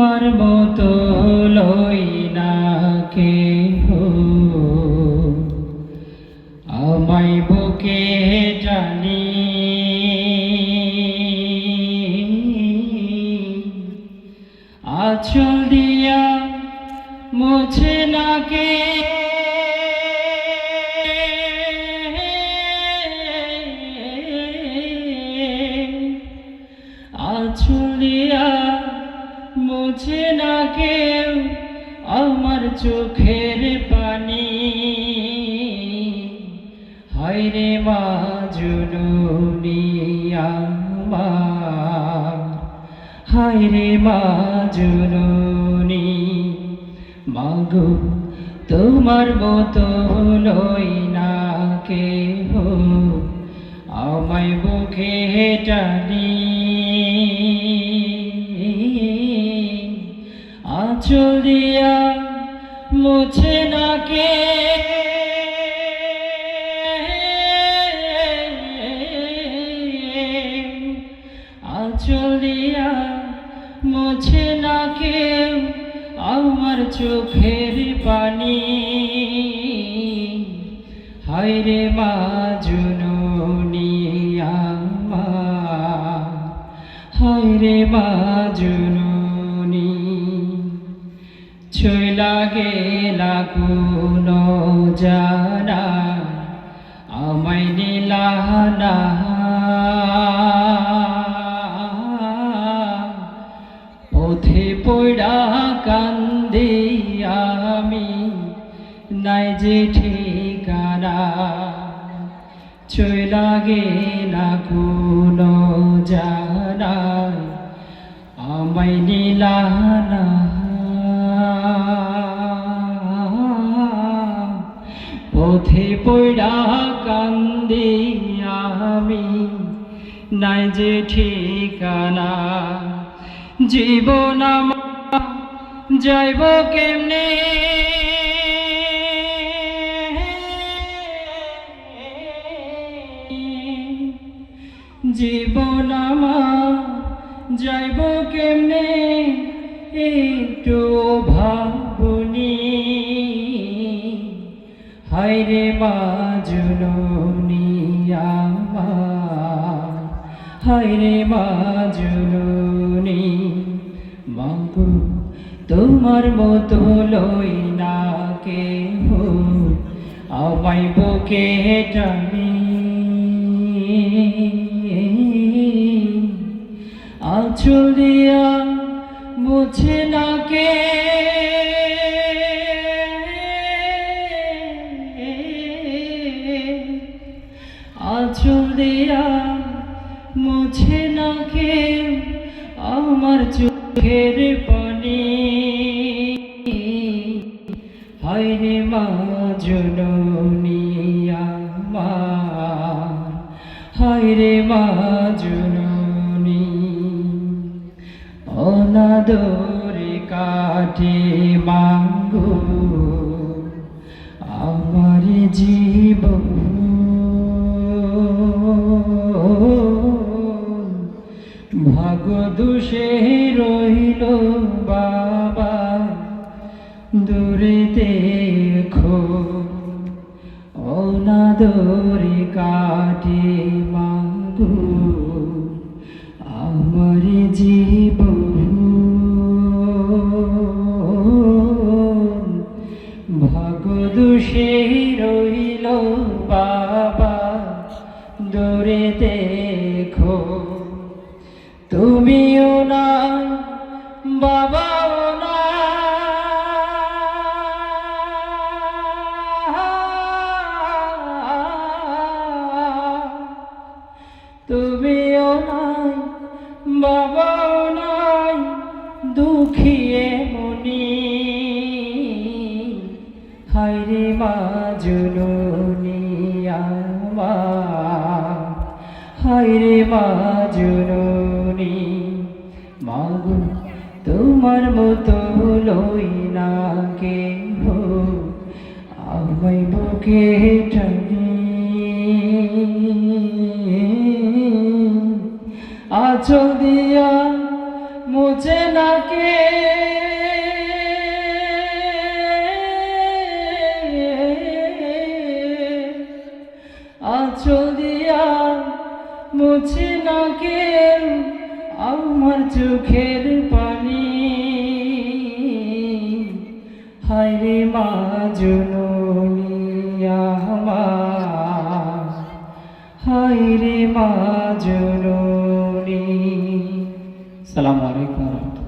তোমার মতো লই না কে আমায় বুকে জানি। আচল দিয়া মুছে না কে কেউ আমার চোখের পানি। হায়রে মা জুনুনি আমার। হায়রে মা জুনুনি, মাগো তোমার মতো লই না কেহ। আমায় বুকে টানি আঁচল দিয়া মুছে না কে আঁচল দিয়া মুছে না কেউ আমার চোখের পানি। হায়রে মা জুনুনি আমার হায়রে মা জুনুনি ছইলা গেলা কোনো জানা, আমায় নিলানা পথে পড়া কান্দি আমি, নাই যে ঠিকানা। চইলা গেলা কোনো জানা, আমায় নিলানা পথে পড়া কান্দি আমি, নাই যে ঠিকানা। জীবন যাইব কেমনে? জীবন যাইব কেমনে? একটু ভাবনি হায়রে মা জুনুনি আমার হায়রে মাগো, তোমার মতো লই না কে আমায় বুকে টানি। আঁচল দিয়া মুছে না কে আঁচল দিয়া মুছে না কে আমার চোখের পানি হায়রে মা জননী আমার হায়রে মা জননী অনাদরে কাটে মাঙ্গো আমার জীবন ভাগ দোষে রইল বাবা, দূরে দেখো অনাদরে কাটে মাগু, আমার জীবন। ভাগ দোষে রইল বাবা, দূরে দেখো তুমিও না বাবাও না তুমিও নাই, বাবাও নাই দুঃখিয়ে মনি হায়রে মা জুনুনি আমার হায়রে মা জুনুনি মাগো, তোমার মতো লই না কে হো আমায় বুকে টানি। আচল দিয়া মুছে না কে মুছে না কেউ, আমার চোখের পানি। হায়রে মা জননী আমার হায়রে মা জননী। সালামু আলাইকুম।